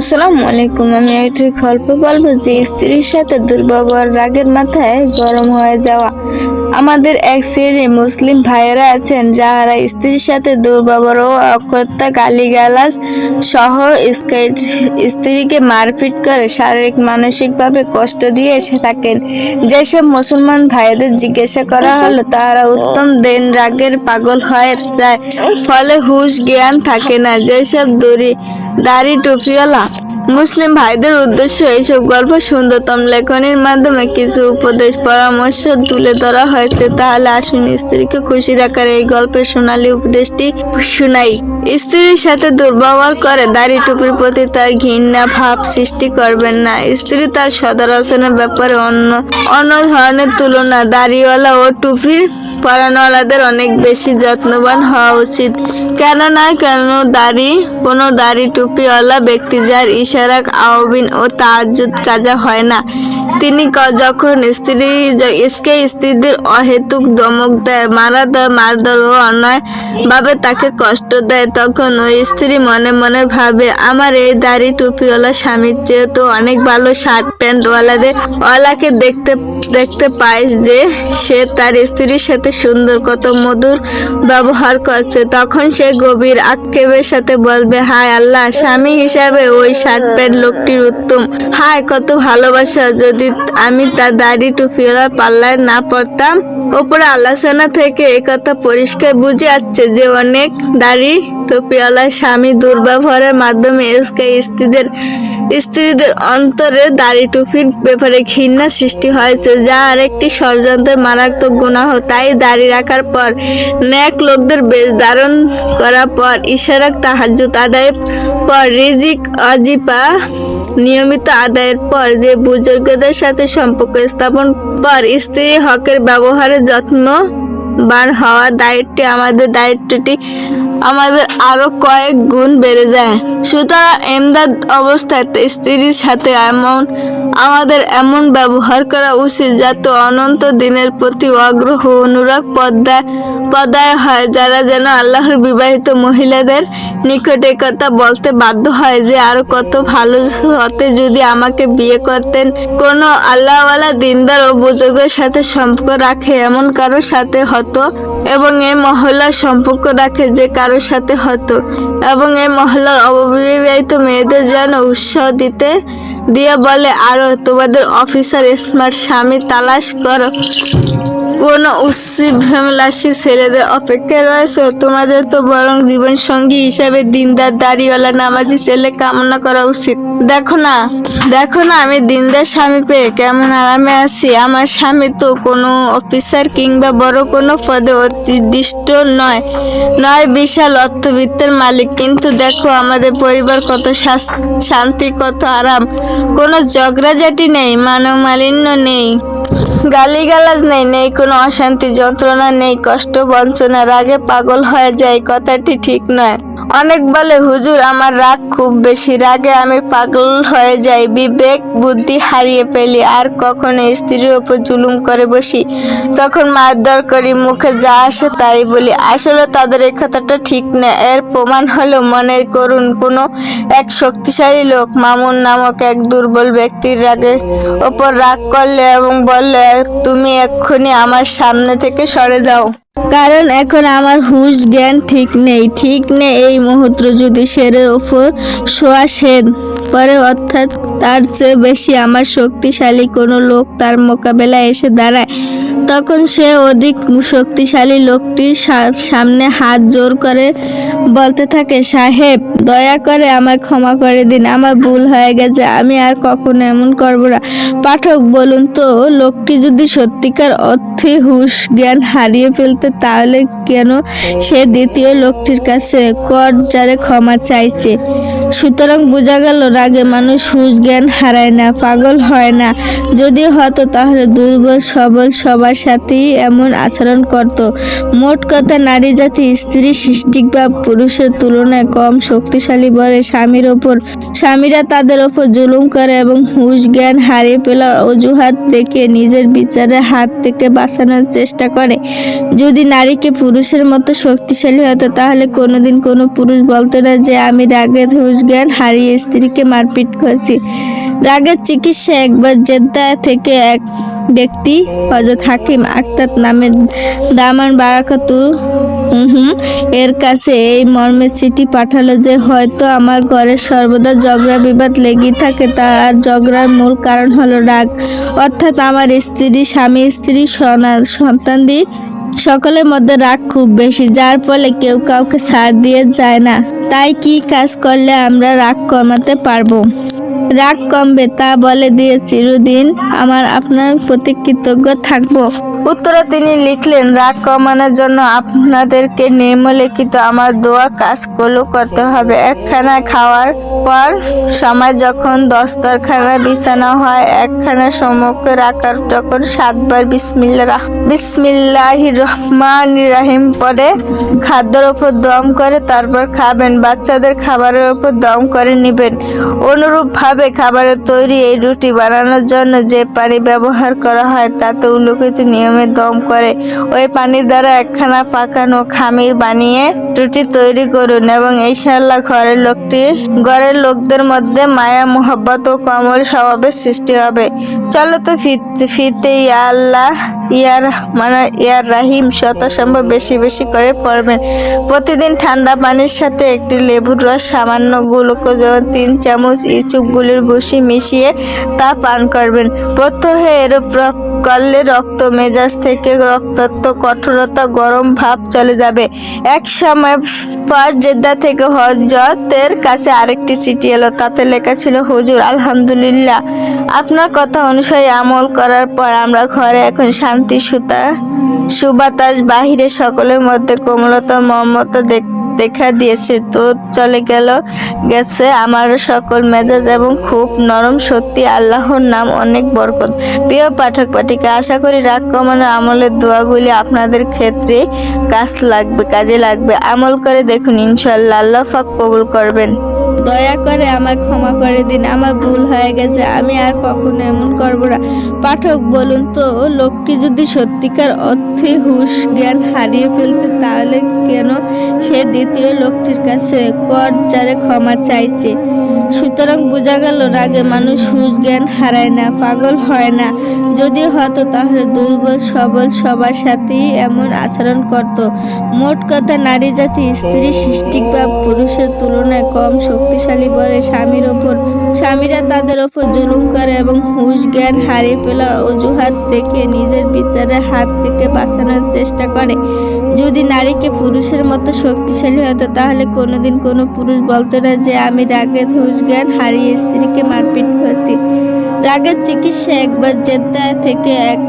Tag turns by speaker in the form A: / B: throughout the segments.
A: আসসালামু আলাইকুম, আমি একটি গল্প বলব যে স্ত্রীর সাথে দুর্ব্যবহার রাগের মাথায় গরম হয়ে যাওয়া। আমাদের এক শ্রেণি মুসলিম ভাইয়েরা আছেন, যাহারা স্ত্রীর সাথে দুর্ব্যবহার ও অকর্তা গালিগালাজ সহ স্ত্রীকে মারপিট করে শারীরিক, মানসিকভাবে কষ্ট দিয়ে এসে থাকেন। যেসব মুসলমান ভাইদের জিজ্ঞাসা করা হলো, তাহারা উত্তম দেন রাগের পাগল হয়ে যায়, ফলে হুশ জ্ঞান থাকে না। যেসব দড়ি দাড়ি টুপিওয়ালা। মুসলিম ভাইদের উদ্দেশ্য এইসব গল্প সুন্দরতম লেখনের মাধ্যমে কিছু উপদেশ, পরামর্শ তুলে ধরা হয়েছে। তাহলে আসুন স্ত্রীকে খুশি রাখার এই গল্পের সোনালী উপদেশটি শুনাই। স্ত্রীর সাথে দুর্ব্যবহার করে দাড়ি টুপির প্রতি তার ঘৃণা ভাব সৃষ্টি করবেন না। স্ত্রী তার সদরাচনের ব্যাপারে অন্য অন্য ধরনের তুলনা, দাড়িওয়ালা ও টুপির পরানওয়ালাদের অনেক বেশি যত্নবান হওয়া উচিত। কেননা কেন দাড়ি, কোনো দাড়ি টুপিওয়ালা ব্যক্তি যার ইশারাক আওবিন ও তাজ্জুদ কাজা হয় না। তিনি যখন স্ত্রী য- স্কে স্ত্রীদের অহেতুক দমক দেয়, মারা দেয়, মারধর ও অন্যায় ভাবে তাকে কষ্ট দেয়, তখন ওই স্ত্রী মনে মনে ভাবে, আমার এই দাড়ি টুপিওয়ালা স্বামীর চেয়ে তো অনেক ভালো শার্ট প্যান্ট ওয়ালাদের ওয়ালাকে দেখতে দেখতে পায় যে সে তার স্ত্রীর সাথে সুন্দর কত মধুর ব্যবহার করছে। তখন সে গভীর আক্ষেপের সাথে বলবে, হায় আল্লাহ, স্বামী হিসাবে ওই শার্ট প্যান্ট লোকটির উত্তম। হায়, কত ভালোবাসা। যদি আমি তার দাড়ি টুপিওয়ালা পাল্লায় না পড়তাম ওপরে আলোচনা থেকে একথা পরিষ্কার বুঝে যাচ্ছে যে অনেক দাড়ি টুপিওয়ালা স্বামী দুর্ব্যবহারের মাধ্যমে এসকে স্ত্রীদের স্ত্রীদের অন্তরে দাড়ি টুপির ব্যাপারে ঘৃণা সৃষ্টি হয়েছে, যা আরেকটি ষড়যন্ত্রের মারাত্মক গুণাহ। তাই দাড়ি রাখার পর, ন্যাক লোকদের বেশ ধারণ করার পর ইশারাক তাহাজুত আদায়ের পর রিজিক অজিপা নিয়মিত আদায়ের পর যে বুজুর্গদের সাথে সম্পর্ক স্থাপন পর স্ত্রী হকের ব্যবহারের যত্ন বান হওয়ার দায়িত্বটি আমাদের দায়িত্বটি আমাদের আরও কয়েক গুণ বেড়ে যায়। সুতরাং এমদাদ অবস্থায় স্ত্রীর সাথে এমন, আমাদের এমন ব্যবহার করা উচিত যাতে অনন্ত দিনের প্রতি আগ্রহ অনুরাগ পদ্মায় পদায় হয়, যারা যেন আল্লাহর বিবাহিত মহিলাদের নিকট কথা বলতে বাধ্য হয় যে, আরও কত ভালো হতে যদি আমাকে বিয়ে করতেন। কোনো আল্লাহওয়ালা দিনদার ও বুজুর্গের সাথে সম্পর্ক রাখে, এমন কারোর সাথে হতো এবং এই মহল্লার সম্পর্ক রাখে যে কারোর সাথে হতো এবং এই মহল্লার অববিবাহিত মেয়েদের যেন উৎসাহ দিতে দিয়ে বলে। আরও তোমাদের অফিসার স্মার্ট স্বামী তালাশ করো। কোন উচ্ছিভাসী ছেলেদের অপেক্ষায় রয়েছে? তোমাদের তো বরং জীবন সঙ্গী হিসাবে দিনদার, দাড়িওয়ালা, নামাজি ছেলে কামনা করা উচিত। দেখো না দেখো না আমি দিনদার স্বামী পেয়ে কেমন আরামে আছি। আমার স্বামী তো কোনো অফিসার কিংবা বড় কোনো পদে অতিদিষ্ট নয় নয় বিশাল অর্থবিত্তের মালিক। কিন্তু দেখো, আমাদের পরিবার কত শান্তি, কত আরাম। কোনো ঝগড়াঝাটি নেই মানব মালিন্য নেই। গালিগালাজ নেই নেই কোনো অশান্তি, যন্ত্রণা নেই, কষ্ট বঞ্চনা রাগে পাগল হয়ে যায়, কথাটি ঠিক নয়। অনেক বলে, হুজুর, আমার রাগ খুব বেশি। রাগে আমি পাগল হয়ে যাই। বিবেক, বুদ্ধি হারিয়ে ফেলি। আর কখনো স্ত্রীর ওপর জুলুম করে বসি। তখন মারধর করি, মুখে যা আসে তাই বলি। আসলে তাদের এই কথাটা ঠিক না। এর প্রমাণ হলো মনে করুন কোনো এক শক্তিশালী লোক, মামুন নামক এক দুর্বল ব্যক্তির রাগে ওপর রাগ করলে এবং বললে, তুমি এক্ষুনি আমার সামনে থেকে সরে যাও। কারণ এখন আমার হুশ জ্ঞান ঠিক নেই ঠিক নেই এই মুহূর্ত যদি সেরের ওপর শোয়া সেদ পরে অর্থাৎ তার চেয়ে বেশি আমার শক্তিশালী কোনো লোক তার মোকাবেলায় এসে দাঁড়ায়। তখন সে অধিক শক্তিশালী লোকটির সামনে হাত জোর করে বলতে থাকে, সাহেব, দয়া করে আমার ক্ষমা করে দিন, আমার ভুল হয়ে গেছে, আমি আর কখনো এমন করব না। পাঠক, বলুন তো, লোকটি যদি সত্যিকার অর্থে হুশ জ্ঞান হারিয়ে ফেলতে, তাহলে কেন সে দ্বিতীয় লোকটির কাছে কর যারে ক্ষমা চাইছে? সুতরাং বোঝা গেল রাগে মানুষ হুঁশ জ্ঞান হারায় না, পাগল হয় না। যদি হতো তাহলে দুর্বল, সবল সবার সাথেই এমন আচরণ করত। মোট কথা, নারী জাতি, স্ত্রী সৃষ্টিক বা পুরুষের তুলনায় কম শক্তিশালী বলে স্বামীর ওপর, স্বামীরা তাদের ওপর জুলুম করে এবং হুশ জ্ঞান হারিয়ে ফেলার অজুহাত দেখে নিজের বিচারের হাত থেকে বাঁচানোর চেষ্টা করে। যদি নারীকে পুরুষের মতো শক্তিশালী হতো, তাহলে কোনোদিন কোনো পুরুষ বলতো না যে, আমি রাগে হুশ জ্ঞান হারিয়ে স্ত্রীকে মারপিট করেছি। রাগের চিকিৎসা একবার জেদ্দা থেকে এক ব্যক্তি হজরত হাকিম আক্তার নামের দামান বারাকাতু হুম এর কাছে এই মর্মে চিঠি পাঠালো যে, হয়তো আমার ঘরে সর্বদা ঝগড়া বিবাদ লেগেই থাকে তার ঝগড়ার মূল কারণ হলো রাগ। অর্থাৎ আমার স্ত্রী, স্বামী, স্ত্রী, সনা- সন্তানদি সকলের মধ্যে রাগ খুব বেশি, যার ফলে কেউ কাউকে ছাড় দিয়ে যায় না। তাই কি কাজ করলে আমরা রাগ কমাতে পারব? রাগ কমবে তা বলে দিয়ে চিরদিন আমার আপনার প্রতি কৃতজ্ঞ থাকব। উত্তরে তিনি লিখলেন, রাগ কমানোর জন্য আপনাদেরকে নিম্নলিখিত আমার দোয়া কাজ কাজগুলো করতে হবে। একখানা খাওয়ার পর সময় যখন দস্তরখানা বিছানা হয়, একখানা সম্মুখে রাখার তখন সাতবার বিসমিল্লা বিসমিল্লাহ রহমান রাহিম পরে খাদ্যের ওপর দম করে তারপর খাবেন। বাচ্চাদের খাবারের ওপর দম করে নেবেন। অনুরূপভাবে খাবারের তৈরি এই রুটি বানানোর জন্য যে পানি ব্যবহার করা হয়, তাতে উল্লেখিত নিয়মে দম করে ওই পানির দ্বারা একখানা পাকানো খামির বানিয়ে রুটি তৈরি করুন এবং ইনশাআল্লাহ ঘরের লোকটি, ঘরের লোকদের মধ্যে মায়া, মোহব্বত ও কমল স্বভাবের সৃষ্টি হবে। চলো তো ফিরতে ফিরতে আল্লাহ ইয়ার মানে ইয়ার রাহিম যথাসম্ভব বেশি বেশি করে পড়বেন প্রতিদিন ঠান্ডা পানির সাথে একটি লেবুর রস, সামান্য গ্লুকোজ এবং তিন চামচ ইচুপগুলির ভুসি মিশিয়ে তা পান করবেন। প্রত্যহে এরূপ করলে রক্ত মেজাজ থেকে রক্তাক্ত কঠোরতা, গরম ভাব চলে যাবে। এক সময় পর জেদ্দা থেকে হজরতের কাছে আরেকটি চিঠি এলো, তাতে লেখা ছিল, হুজুর, আলহামদুলিল্লাহ। আপনার কথা অনুসারে আমল করার পর আমরা ঘরে এখন শান্তি সুতা, সুবাতাস বাহিরে সকলের মধ্যে কোমলতা মমতা দেখ দিয়েছে। তো চলে গেল, গেছে আমার সকল মেজাজ এবং খুব নরম সত্যি আল্লাহর নাম অনেক বরকত। প্রিয় পাঠক পাঠিকা, আশা করি রাগ কমানোর আমলের দোয়াগুলি আপনাদের ক্ষেত্রে কাজ লাগবে, কাজে লাগবে। আমল করে দেখুন ইনশাল্লাহ আল্লাহ পাক কবুল করবেন। দয়া করে আমার ক্ষমা করে দিন, আমার ভুল হয়ে গেছে, আমি আর কখনো এমন করব না। পাঠক, বলুন তো, লোকটি যদি সত্যিকার অর্থে হুশ জ্ঞান হারিয়ে ফেলতে, তাহলে কেন সে দ্বিতীয় লোকটির কাছে কর যারে ক্ষমা চাইছে? সুতরাং বোঝা গেল, রাগে মানুষ হুশ জ্ঞান হারায় না, পাগল হয় না। যদি হতো, তাহলে দুর্বল, সবল সবার সাথেই এমন আচরণ করত। মোট কথা, নারী জাতি স্ত্রী সৃষ্টিক বা পুরুষের তুলনায় কম শক্তিশালী বলে স্বামীর ওপর। স্বামীরা তাদের ওপর জুলুম করে এবং হুশ জ্ঞান হারিয়ে ফেলার অজুহাত দেখে নিজের বিচারের হাত থেকে বাঁচানোর চেষ্টা করে। যদি নারীকে পুরুষের মতো শক্তিশালী হতো, তাহলে কোনোদিন কোনো পুরুষ বলতো না যে, আমি রাগে হুশ জ্ঞান হারিয়ে স্ত্রীকে মারপিট করেছি। রাগের চিকিৎসা একবার জেদ্দা থেকে এক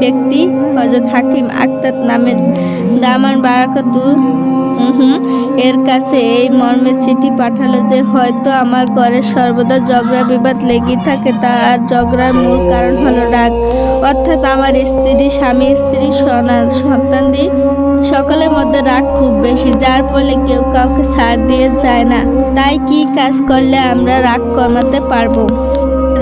A: ব্যক্তি হজরত হাকিম আক্তার নামের দামান বারাকাতু হুম এর কাছে এই মর্মে চিঠি পাঠালো যে হয়তো আমার ঘরে সর্বদা ঝগড়া বিবাদ লেগেই থাকে তার ঝগড়ার মূল কারণ হলো রাগ অর্থাৎ আমার স্ত্রী, স্বামী, স্ত্রী, সনা- সন্তানদি সকলের মধ্যে রাগ খুব বেশি, যার ফলে কেউ কাউকে ছাড় দিয়ে যায় না। তাই কি কাজ করলে আমরা রাগ কমাতে পারব?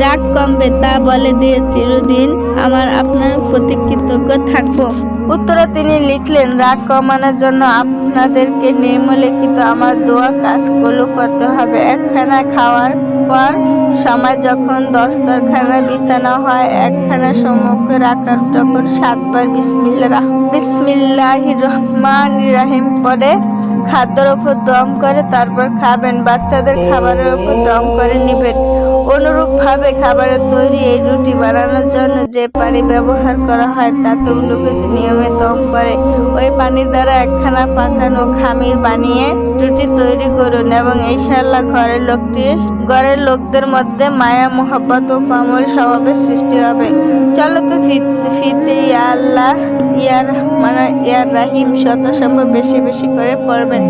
A: রাগ কমবে তা বলে দিয়ে চিরদিন আমার আপনার প্রতি কৃতজ্ঞ থাকব। উত্তরে তিনি লিখলেন, রাগ কমানোর জন্য আপনাদেরকে নিম্নলিখিত আমার দোয়া কাজগুলো করতে হবে। একখানা খাওয়ার পর সময় যখন দস্তরখানা বিছানা হয়, একখানা সম্মুখে রাখার তখন সাতবার বিসমিল্লা রাহ, বিসমিল্লাহ রহমান রাহিম পরে খাদ্যের ওপর দম করে তারপর খাবেন। বাচ্চাদের খাবারের ওপর দম করে নেবেন। অনুরূপভাবে খাবারের তৈরি এই রুটি বানানোর জন্য যে পানি ব্যবহার করা হয় তাতে উল্লেখিত নিয়মে দম করে ওই পানি দ্বারা একখানা পাকানো খামির বানিয়ে রুটি তৈরি করুন এবং ইনশাআল্লাহ ঘরের লোকটি, ঘরের লোকদের মধ্যে মায়া, মোহব্বত ও কমল স্বভাবের সৃষ্টি হবে। চলো তো ফিরতে ফিরতে আল্লাহ ইয়ার মানে ইয়ার রাহিম যথাসম্ভব বেশি বেশি করে পড়বেন।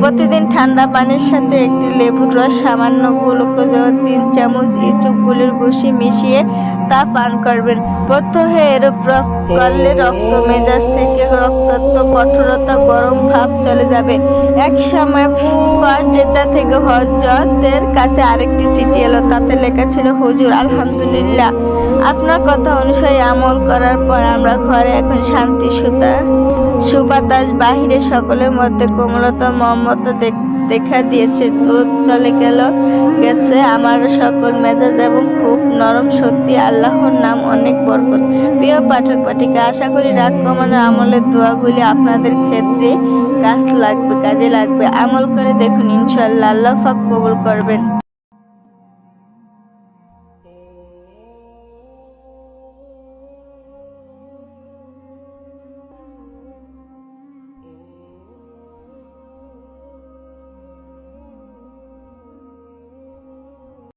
A: প্রতিদিন ঠান্ডা পানির সাথে একটি লেবুর রস, সামান্য গ্লুকোজ তিন চামচ ইচুপগুলির ভুসি মিশিয়ে তা পান করবেন। প্রত্যহে এরূপ করলে রক্ত মেজাজ থেকে রক্তাক্ত কঠোরতা, গরম ভাব চলে যাবে। এক সময় জেদ্দা থেকে হজরতের কাছে আরেকটি চিঠি এলো, তাতে লেখা ছিল, হুজুর, আলহামদুলিল্লাহ। আপনার কথা অনুসারে আমল করার পর আমরা ঘরে এখন শান্তি, সুতা, সুবাতাস বাহিরে সকলের মধ্যে কোমলতা, মমতা দেখ- দিয়েছে। তো চলে গেল, গেছে আমার সকল মেজাজ এবং খুব নরম শক্তি। আল্লাহর নাম অনেক বরকত। প্রিয় পাঠক পাঠিকা, আশা করি রাগ কমানোর আমলের দোয়াগুলি আপনাদের ক্ষেত্রে কাজ লাগবে, কাজে লাগবে। আমল করে দেখুন ইনশাল্লাহ আল্লাহ পাক কবুল করবেন।